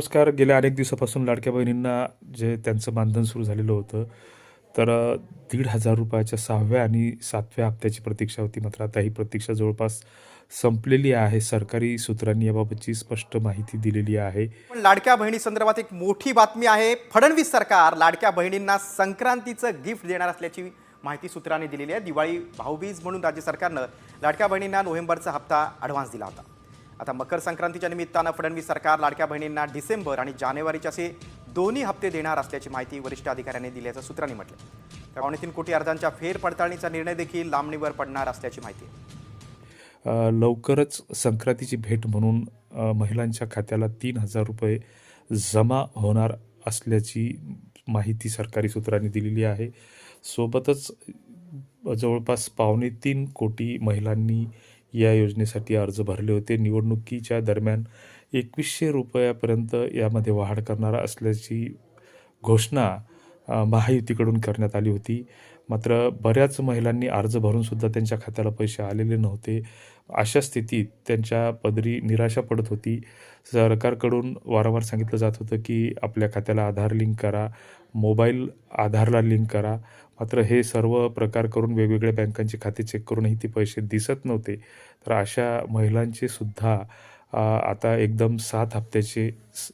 नमस्कार. गेल्या अनेक दिवसापासून लाडक्या बहिणींना जे त्यांचं मानधन सुरू झालेलं होतं तर दीड हजार रुपयाच्या सहाव्या आणि सातव्या हप्त्याची प्रतीक्षा होती मात्र आता ही प्रतीक्षा जवळपास संपलेली आहे. सरकारी सूत्रांनी याबाबतची स्पष्ट माहिती दिलेली आहे. पण लाडक्या बहिणी संदर्भात एक मोठी बातमी आहे. फडणवीस सरकार लाडक्या बहिणींना संक्रांतीचं गिफ्ट देणार असल्याची माहिती सूत्रांनी दिलेली आहे. दिवाळी भाऊबीज म्हणून राज्य सरकारनं लाडक्या बहिणींना नोव्हेंबरचा हप्ता ॲडव्हान्स दिला होता. आता मकर संक्रांतीच्या निमित्तानं फडणवीस सरकार लाडक्या बहिणींना डिसेंबर आणि जानेवारीचे असे दोन्ही हप्ते देणार असल्याची माहिती वरिष्ठ अधिकाऱ्यांनी दिल्याचं सूत्रांनी म्हटलं त्या पावणे तीन कोटी अर्जांच्या फेरपडताळणीचा निर्णय देखील लांबणीवर पडणार असल्याची माहिती आहे. लवकरच संक्रांतीची भेट म्हणून महिलांच्या खात्याला तीन हजार रुपये जमा होणार असल्याची माहिती सरकारी सूत्रांनी दिलेली आहे. सोबतच जवळपास पावणे तीन कोटी महिलांनी या योजनेसाठी अर्ज भरले होते. निवडणुकीच्या दरम्यान एकवीसशे रुपयापर्यंत यामध्ये वाढ करणार असल्याची घोषणा महायुतीकडून करण्यात आली होती. मात्र बऱ्याच महिलांनी अर्ज भरूनसुद्धा त्यांच्या खात्याला पैसे आलेले नव्हते. अशा स्थितीत त्यांच्या पदरी निराशा पडत होती. सरकारकडून वारंवार सांगितलं जात होतं की आपल्या खात्याला आधार लिंक करा मोबाईल आधारला लिंक करा मात्र हे सर्व प्रकार करून वेगवेगळ्या बँकांचे खाते चेक करूनही ते पैसे दिसत नव्हते. तर अशा महिलांचे सुद्धा आता एकदम सात हप्त्याचे स-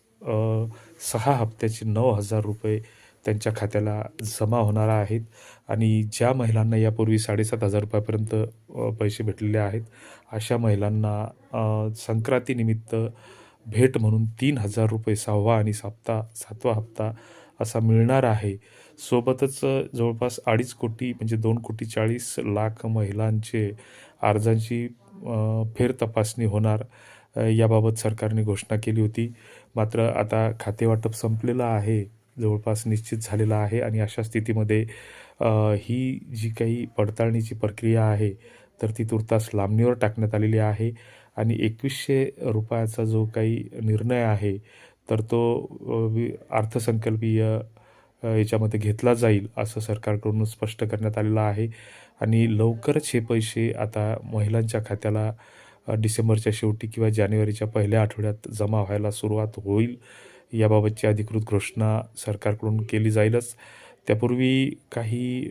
सहा हप्त्याचे नऊ हजार रुपये त्यांच्या खात्याला जमा होणार आहेत. आणि ज्या महिलांना यापूर्वी साडेसात हजार रुपयापर्यंत पैसे भेटलेले आहेत अशा महिलांना संक्रांतीनिमित्त भेट म्हणून तीन हजार रुपये सहावा आणि साप्ता सातवा हप्ता असा मिळणार आहे. सोबतच जवळपास अडीच कोटी म्हणजे दोन कोटी चाळीस लाख महिलांचे अर्जांची फेर फेरतपासणी होणार याबाबत सरकारने घोषणा केली होती. मात्र आता खातेवाटप संपलेलं आहे जवळपास निश्चित झालेलं आहे आणि अशा स्थितीमध्ये ही जी काही पडताळणीची प्रक्रिया आहे तर ती तुर्तास लांबणीवर टाकण्यात आलेली आहे आणि एकवीसशे रुपयाचा जो काही निर्णय आहे तर तो वि- अर्थसंकल्पीय याच्यामध्ये घेतला जाईल असं सरकारकडून स्पष्ट करण्यात आलेलं आहे. आणि लवकरच हे पैसे आता महिलांच्या खात्याला डिसेंबरच्या शेवटी किंवा जानेवारीच्या पहिल्या आठवड्यात जमा व्हायला सुरुवात होईल याबाबतची अधिकृत घोषणा सरकारकडून केली जाईलच. त्यापूर्वी काही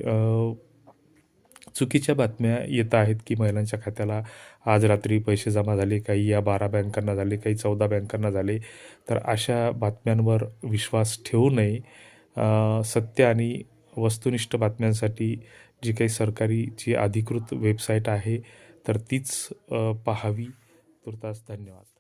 चुकीच्या बातम्या येत आहेत की महिलांच्या खात्याला आज रात्री पैसे जमा झाले काही या बारा बँकांना झाले काही चौदा बँकांना झाले. तर अशा बातम्यांवर विश्वास ठेवू नये. सत्य आणि वस्तुनिष्ठ बातम्यांसाठी जी काही सरकारी जी अधिकृत वेबसाईट आहे तर तीच पाहावी. तुर्तास धन्यवाद.